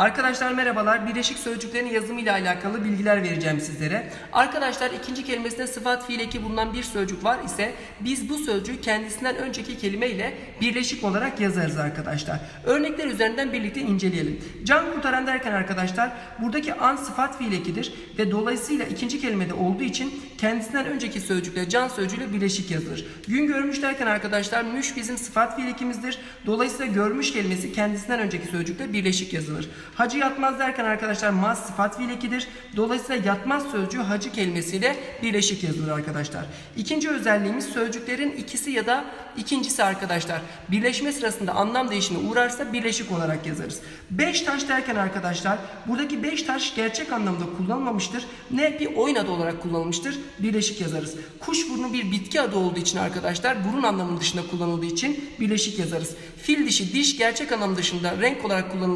Arkadaşlar merhabalar. Birleşik sözcüklerin yazımı ile alakalı bilgiler vereceğim sizlere. Arkadaşlar ikinci kelimesinde sıfat fiil eki bulunan bir sözcük var ise biz bu sözcüğü kendisinden önceki kelime ile birleşik olarak yazarız arkadaşlar. Örnekler üzerinden birlikte inceleyelim. Can kurtaran derken arkadaşlar buradaki an sıfat fiil ekidir ve dolayısıyla ikinci kelimede olduğu için kendisinden önceki sözcükle can sözcüğüyle birleşik yazılır. Gün görmüş derken arkadaşlar müş bizim sıfat fiil ekimizdir. Dolayısıyla görmüş kelimesi kendisinden önceki sözcükle birleşik yazılır. Hacı yatmaz derken arkadaşlar maz sıfat fiil ekidir. Dolayısıyla yatmaz sözcüğü hacı kelimesiyle birleşik yazılır arkadaşlar. İkinci özelliğimiz sözcüklerin ikisi ya da ikincisi arkadaşlar. Birleşme sırasında anlam değişimine uğrarsa birleşik olarak yazarız. Beş taş derken arkadaşlar buradaki beş taş gerçek anlamda kullanılmamıştır. Ne bir oyun adı olarak kullanılmıştır. Birleşik yazarız. Kuş burnu bir bitki adı olduğu için arkadaşlar burun anlamının dışında kullanıldığı için birleşik yazarız. Fil dişi diş gerçek anlam dışında renk olarak kullanıldığı